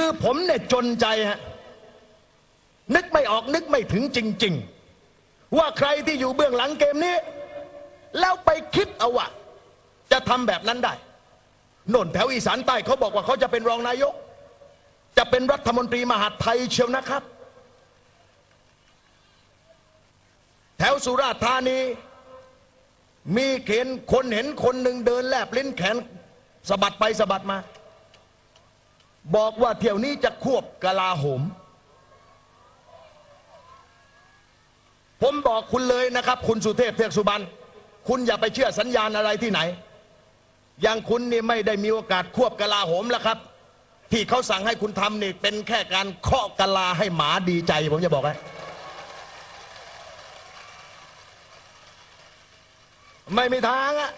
คือผมเนี่ยจนใจฮะนึกไม่ออกนึกไม่ถึงจริง ๆ ว่าใครที่อยู่เบื้องหลังเกมนี้ แล้วไปคิดเอาว่าจะทำแบบนั้นได้โน่นแถวอีสานใต้เขาบอกว่าเขาจะเป็นรองนายก จะเป็นรัฐมนตรีมหาดไทยเชียวนะครับ แถวสุราษฎร์ธานี มีเข็นคนเห็นคนหนึ่งเดินแลบลิ้นแขนสะบัดไปสะบัดมา บอกว่าเที่ยวนี้จะควบกลาโหม ผมบอกคุณเลยนะครับ คุณสุเทพเทือกสุบรรณคุณอย่าไปเชื่อสัญญาณอะไรที่ไหน อย่างคุณนี่ไม่ได้มีโอกาสควบกลาโหมแล้วครับ ที่เขาสั่งให้คุณทำนี่เป็นแค่การเคาะกลาให้หมาดีใจ ผมจะบอกให้ไม่มีทางอะ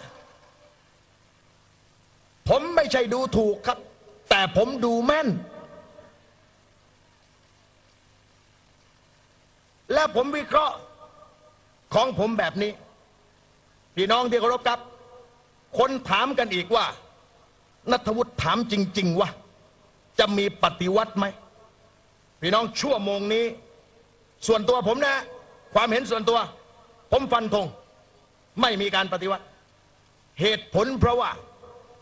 ผมไม่ใช่ดูถูกครับ แต่ผมดูแม่น และผมวิเคราะห์ของผมแบบนี้ พี่น้องที่เคารพครับ คนถามกันอีกว่านัทวุฒิถามจริง ๆ ว่า จะมีปฏิวัติไหม พี่น้องชั่วโมงนี้ ส่วนตัวผมนะ ความเห็นส่วนตัว ผมฟันธงไม่มีการปฏิวัติ เหตุผลเพราะว่า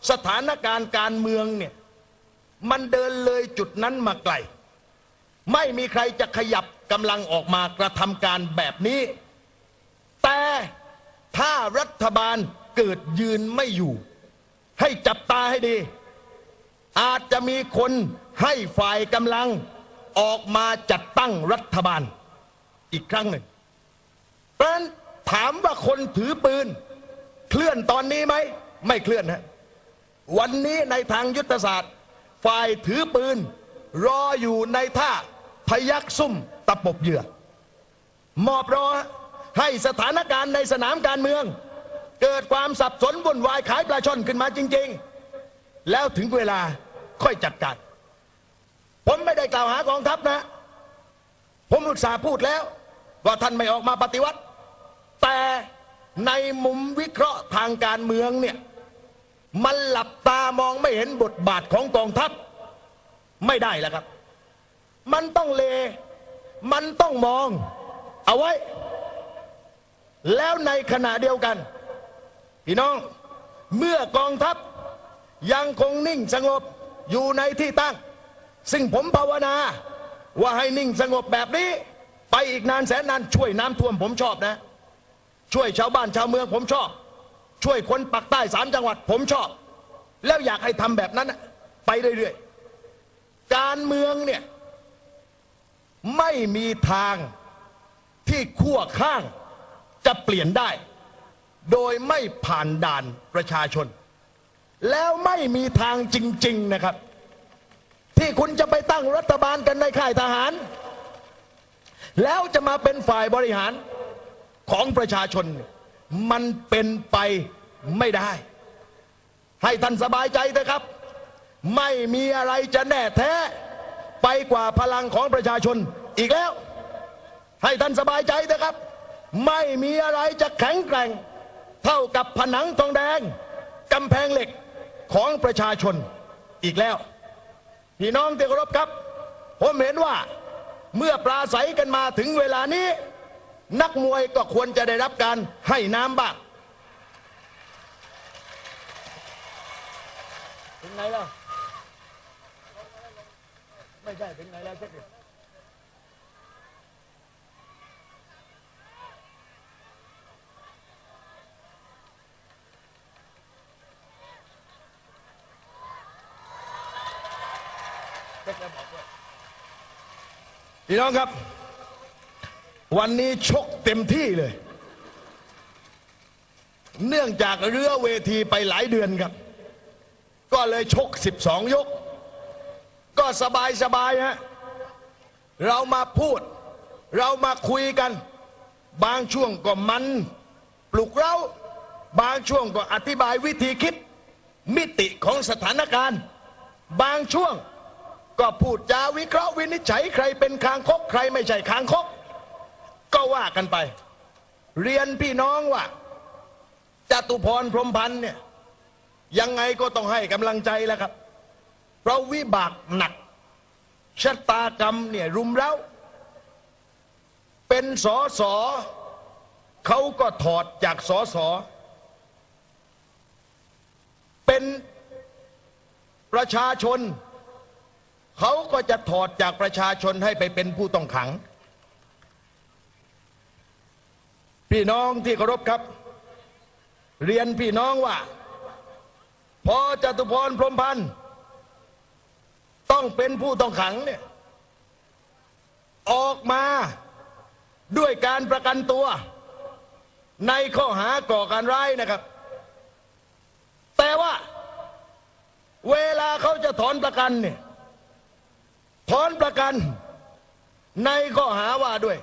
สถานการณ์การเมืองเนี่ย มันเดินเลยจุดนั้นมาไกล ไม่มีใครจะขยับกำลังออกมากระทำการแบบนี้ แต่ถ้ารัฐบาลเกิดยืนไม่อยู่ ให้จับตาให้ดี อาจจะมีคนให้ฝ่ายกำลังออกมาจัดตั้งรัฐบาล อีกครั้งหนึ่งเพราะนั้นถามว่าคนถือปืน เคลื่อนตอนนี้ไหม ไม่เคลื่อนฮะวันนี้ในทางยุทธศาสตร์ ฝ่ายถือปืน รออยู่ในท่าพยักซุ่มตะปบเหยื่อมอบรอให้สถานการณ์ในสนามการเมือง เกิดความสับสนวุ่นวายขายปลาช่อนขึ้นมาจริง ๆ แล้วถึงเวลาค่อยจัดการ ผมไม่ได้กล่าวหากองทัพนะ ผมอุตส่าห์พูดแล้ว ว่าท่านไม่ออกมาปฏิวัติ แต่ในมุมวิเคราะห์ทางการเมืองเนี่ย มันหลับตามองไม่เห็นบทบาทของกองทัพ ไม่ได้แล้วครับ มันต้องเล มันต้องมอง เอาไว้ แล้วในขณะเดียวกัน พี่น้อง เมื่อกองทัพ ยังคงนิ่งสงบอยู่ในที่ตั้ง ซึ่งผมภาวนา ว่าให้นิ่งสงบแบบนี้ ไปอีกนานแสนนานช่วยน้ำท่วมผมชอบนะ ช่วยชาวบ้านชาวเมืองผมชอบ ช่วยคนปักใต้สามจังหวัด ผมชอบ แล้วอยากให้ทำแบบนั้นไปเรื่อยๆ การเมืองเนี่ยไม่มีทางที่ขั้วข้างจะเปลี่ยนได้ โดยไม่ผ่านด่านประชาชน แล้วไม่มีทางจริง ๆนะครับ ที่คุณจะไปตั้งรัฐบาลกันในค่ายทหาร แล้วจะมาเป็นฝ่ายบริหารของประชาชน มันเป็นไปไม่ได้ ให้ท่านสบายใจเถอะครับ ไม่มีอะไรจะแน่แท้ ไปกว่าพลังของประชาชนอีกแล้ว ให้ท่านสบายใจเถอะครับ ไม่มีอะไรจะแข็งแกร่ง เท่ากับผนังทองแดงกำแพงเหล็กของประชาชนอีกแล้ว พี่น้องที่เคารพครับ ผมเห็นว่าเมื่อปลาใสกันมาถึงเวลานี้ นักมวยก็ควรจะได้รับการให้น้ำบ้างเป็นไงล่ะไม่ใช่เป็นไงแล้วเช็คดิเช็คแล้วบอกด้วยพี่น้องครับ วันนี้ชก เต็มที่เลย เนื่องจากเรือเวทีไปหลายเดือนครับ ก็เลยชก 12 ยก ก็สบายสบายฮะเรามาพูด เรามาคุยกัน บางช่วงก็มัน ปลุกเราบางช่วงก็อธิบายวิธีคิด มิติของสถานการณ์ บางช่วงก็พูดจาวิเคราะห์วินิจฉัยใครเป็นคางคกใครไม่ใช่คางคก ก็ว่ากันไป เรียนพี่น้องว่าจตุพรพรมพันธ์เนี่ยยังไงก็ต้องให้กำลังใจแล้วครับ เพราะวิบากหนักชะตากรรมเนี่ยรุมเร้า เป็นสอสอเขาก็ถอดจากสอสอเป็นประชาชน เขาก็จะถอดจากประชาชนให้ไปเป็นผู้ต้องขัง พี่น้องที่เคารพครับ เรียนพี่น้องว่า พอจตุพรพรมพันธ์ต้องเป็นผู้ต้องขังเนี่ยออกมาด้วยการประกันตัว ในข้อหาก่อการร้ายนะครับ แต่ว่า เวลาเขาจะถอนประกันเนี่ยถอนประกันในข้อหาว่าด้วย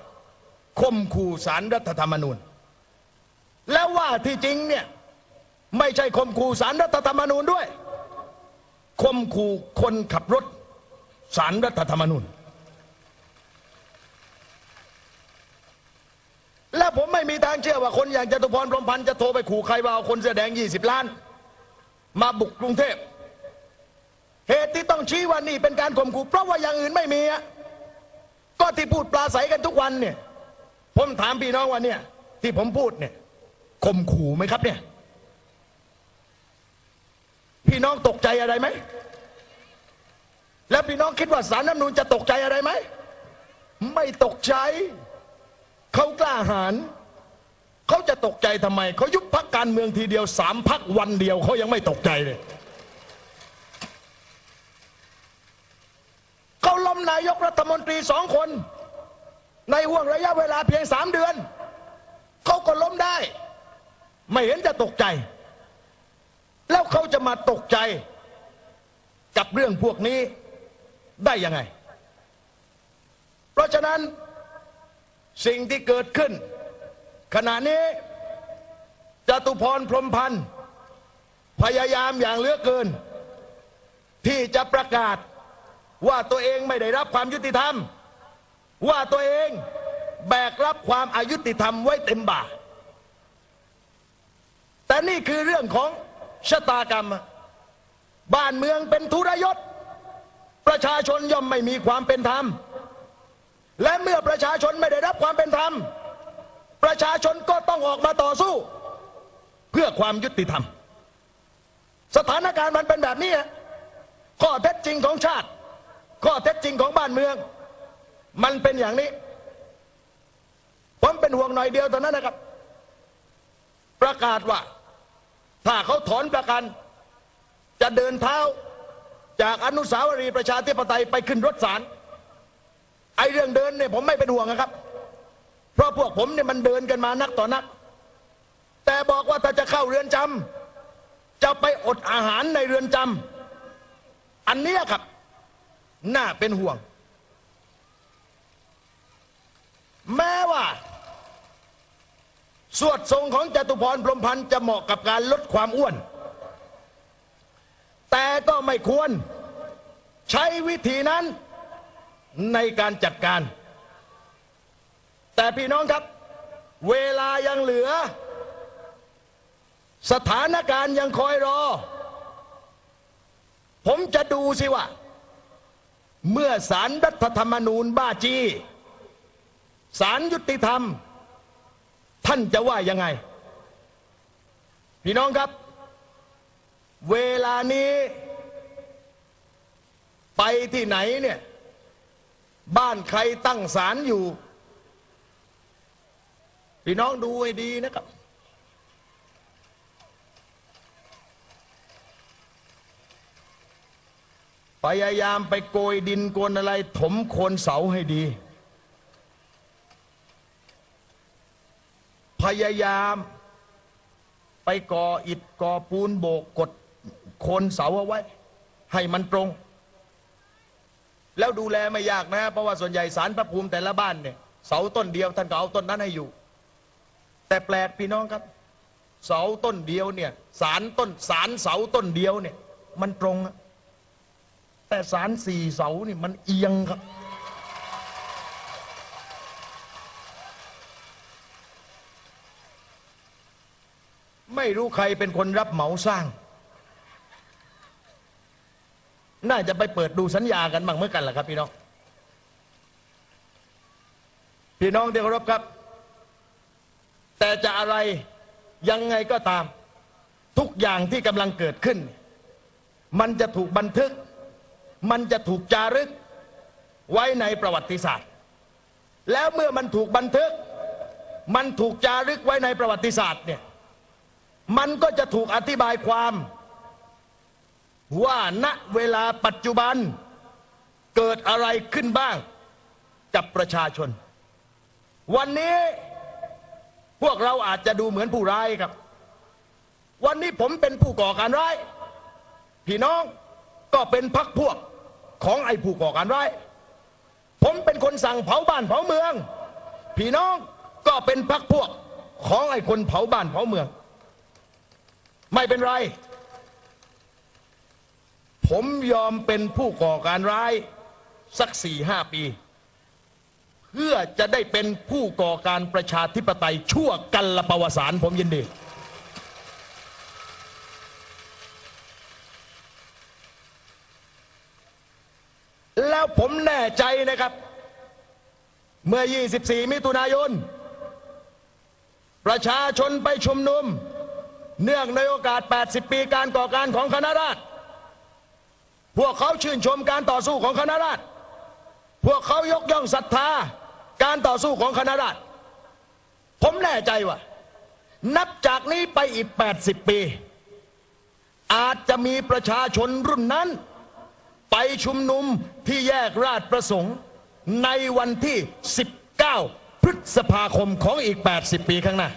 ข่มขู่สารรัฐธรรมนูญ แล้วว่าที่จริงเนี่ยไม่ใช่ข่มขู่สารรัฐธรรมนูญด้วยข่มขู่คนขับรถสารรัฐธรรมนูญ และผมไม่มีทางเชื่อว่าคนอย่างจตุพรพรหมพันธ์จะโทรไปขู่ใครว่าเอาคนเสื้อแดง 20 ล้าน มาบุกกรุงเทพ เหตุที่ต้องชี้ว่านี่เป็นการข่มขู่เพราะว่าอย่างอื่นไม่มีอะก็ที่พูดปลาใสกันทุกวันเนี่ย ผมถามพี่น้องว่าเนี่ย ที่ผมพูดเนี่ยข่มขู่ไหมครับเนี่ย พี่น้องตกใจอะไรไหม แล้วพี่น้องคิดว่าสารน้ำนูนจะตกใจอะไรไหม ไม่ตกใจ เขากล้าหาญเขาจะตกใจทำไม เขายุบพักการเมืองทีเดียวสามพักวันเดียวเขายังไม่ตกใจเลยเขาล้มนายกรัฐมนตรีสองคน ในห่วงระยะเวลาเพียงสามเดือน เขาก็ล้มได้ ไม่เห็นจะตกใจ แล้วเขาจะมาตกใจ กับเรื่องพวกนี้ได้ยังไง เพราะฉะนั้นสิ่งที่เกิดขึ้น ขณะนี้จตุพรพรมพันธ์พยายามอย่างเหลือเกิน ที่จะประกาศว่าตัวเองไม่ได้รับความยุติธรรม ว่าตัวเองแบกรับความอายุติธรรมไว้เต็มบ่า แต่นี่คือเรื่องของชะตากรรม บ้านเมืองเป็นทุรยศ ประชาชนย่อมไม่มีความเป็นธรรม และเมื่อประชาชนไม่ได้รับความเป็นธรรม ประชาชนก็ต้องออกมาต่อสู้ เพื่อความยุติธรรม สถานการณ์มันเป็นแบบนี้ ข้อเท็จจริงของชาติ ข้อเท็จจริงของบ้านเมือง มันเป็นอย่างนี้ ผมเป็นห่วงหน่อยเดียวเท่านั้นนะครับ ประกาศว่า ถ้าเขาถอนประกัน จะเดินเท้าจากอนุสาวรีย์ประชาธิปไตยไปขึ้นรถศาลไอเรื่องเดินเนี่ยผมไม่เป็นห่วงนะครับ เพราะพวกผมเนี่ยมันเดินกันมานักต่อนัก แต่บอกว่าถ้าจะเข้าเรือนจำจะไปอดอาหารในเรือนจำอันนี้ครับ น่าเป็นห่วง แม้ว่า สวดทรงของจตุพรพรหมพันธ์จะเหมาะกับการลดความอ้วน แต่ก็ไม่ควรใช้วิธีนั้นในการจัดการ แต่พี่น้องครับ เวลายังเหลือ สถานการณ์ยังคอยรอ ผมจะดูสิว่า เมื่อสารรัฐธรรมนูญบ้าจี้ สารยุติธรรม ท่านจะว่ายังไง พี่น้องครับ เวลานี้ ไปที่ไหนเนี่ย บ้านใครตั้งศาลอยู่ พี่น้องดูให้ดีนะครับ พยายามไปโกยดินโกนอะไร ถมโคนเสาให้ดี พยายาม ไปก่ออิฐก่อปูนโบกกดโคนเสาเอาไว้ ให้มันตรง แล้วดูแลไม่ยากนะ เพราะว่าส่วนใหญ่สารพระภูมิแต่ละบ้านเนี่ยเสาต้นเดียวท่านก็เอาต้นนั้นให้อยู่ แต่แปลกพี่น้องครับ เสาต้นเดียวเนี่ยสารต้นสารเสาต้นเดียวเนี่ย มันตรง แต่สารสี่เสานี่มันเอียงครับ ไม่รู้ใครเป็นคนรับเหมาสร้าง น่าจะไปเปิดดูสัญญากันบ้างเมื่อกันแหละครับพี่น้อง พี่น้องที่เคารพครับ แต่จะอะไรยังไงก็ตาม ทุกอย่างที่กำลังเกิดขึ้น มันจะถูกบันทึก มันจะถูกจารึก ไว้ในประวัติศาสตร์ แล้วเมื่อมันถูกบันทึก มันถูกจารึกไว้ในประวัติศาสตร์เนี่ย มันก็จะถูกอธิบายความ ว่าณเวลาปัจจุบันเกิดอะไรขึ้นบ้างกับประชาชน วันนี้พวกเราอาจจะดูเหมือนผู้ร้ายครับ วันนี้ผมเป็นผู้ก่อการร้าย พี่น้องก็เป็นพักพวกของไอ้ผู้ก่อการร้าย ผมเป็นคนสั่งเผาบ้านเผาเมือง พี่น้องก็เป็นพักพวกของไอ้คนเผาบ้านเผาเมือง ไม่เป็นไร ผมยอมเป็นผู้ก่อการร้ายสักสี่ห้าปี เพื่อจะได้เป็นผู้ก่อการประชาธิปไตยชั่วกันละประวสารผมยินดี แล้วผมแน่ใจนะครับ เมื่อ 24 มิถุนายน ประชาชนไปชุมนุม เนื่องในโอกาส 80 ปีการก่อการของคณะราษฎรพวกเขาชื่นชมการต่อสู้ของคณะราษฎรพวกเขายกย่องศรัทธาการต่อสู้ของคณะราษฎรผมแน่ใจว่า นับจากนี้ไปอีก 80 ปี อาจจะมีประชาชนรุ่นนั้น ไปชุมนุมที่แยกราชประสงค์ ในวันที่ 19 พฤษภาคมของอีก 80 ปีข้างหน้า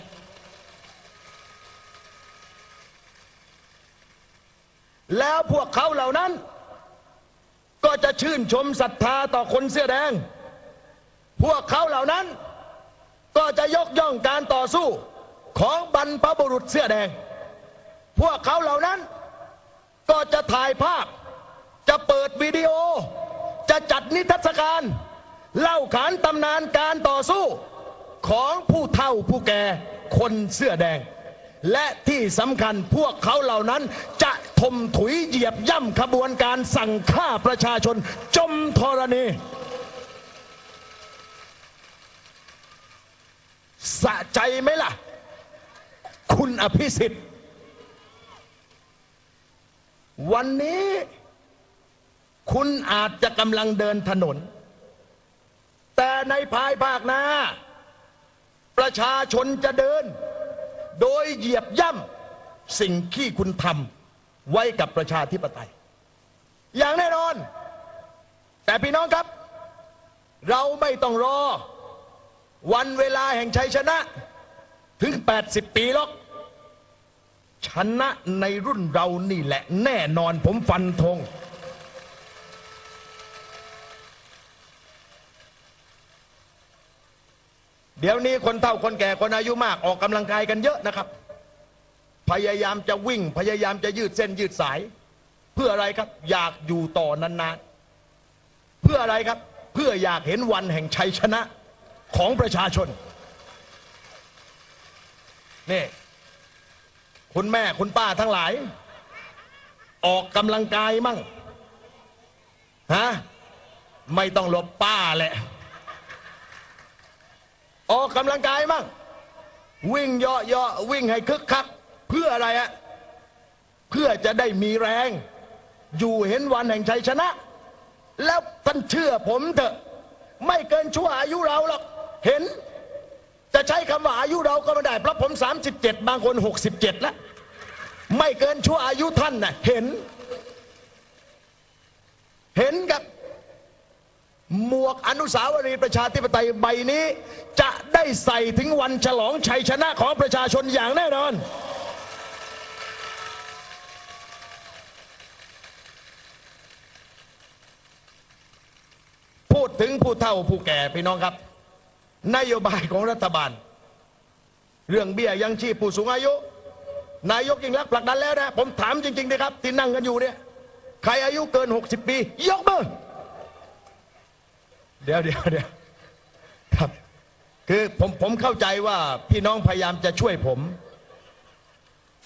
แล้วพวกเขาเหล่านั้น ก็จะชื่นชมศรัทธาต่อคนเสื้อแดง พวกเขาเหล่านั้น ก็จะยกย่องการต่อสู้ของบรรพบุรุษเสื้อแดง พวกเขาเหล่านั้น ก็จะถ่ายภาพ จะเปิดวิดีโอ จะจัดนิทรรศการ เล่าขานตำนานการต่อสู้ของผู้เฒ่าผู้แก่คนเสื้อแดง และที่สำคัญพวกเขาเหล่านั้นจะ ทมถุยเหยียบย่ำขบวนการสั่งฆ่าประชาชน จมธรณีสะใจไหมล่ะ คุณอภิสิทธิ์วันนี้คุณอาจจะกำลังเดินถนน แต่ในภายภาคหน้า ประชาชนจะเดิน โดยเหยียบย่ำสิ่งที่คุณทำ ไว้กับประชาธิปไตย อย่างแน่นอน แต่พี่น้องครับ เราไม่ต้องรอ วันเวลาแห่งชัยชนะ ถึง 80 ปีหรอก ชนะในรุ่นเรานี่แหละแน่นอนผมฟันธงเดี๋ยวนี้คนเฒ่าคนแก่คนอายุมากออกกำลังกายกันเยอะนะครับ พยายามจะวิ่ง พยายามจะยืดเส้นยืดสาย เพื่ออะไรครับ อยากอยู่ต่อนานๆ เพื่ออะไรครับ เพื่ออยากเห็นวันแห่งชัยชนะของประชาชน นี่ คุณแม่คุณป้าทั้งหลาย ออกกำลังกายมั่ง ฮะ ไม่ต้องหลบป้าแหละ ออกกำลังกายมั่ง วิ่งเยาะๆวิ่งให้คึกคัก เพื่ออะไรอะเพื่อจะได้มีแรง อยู่เห็นวันแห่งชัยชนะ แล้วท่านเชื่อผมเถอะ ไม่เกินชั่วอายุเราหรอกเห็น จะใช้คำว่าอายุเราก็ไม่ได้เพราะผม 37 บางคน 67 แล้ว ไม่เกินชั่วอายุท่านน่ะเห็น เห็นกับหมวกอนุสาวรีย์ประชาธิปไตยใบนี้ จะได้ใส่ถึงวันฉลองชัยชนะของประชาชนอย่างแน่นอน ถึงผู้เฒ่าผู้แก่พี่น้องครับ นโยบายของรัฐบาล เรื่องเบี้ยยังชีพผู้สูงอายุ นายกยิ่งรักผลักดันแล้วนะ ผมถามจริงๆนะครับ ที่นั่งกันอยู่เนี่ย ใครอายุเกิน 60 ปี ยกมือเดี๋ยวเดี๋ยวเดี๋ยวครับ คือผมผมเข้าใจว่าพี่น้องพยายามจะช่วยผม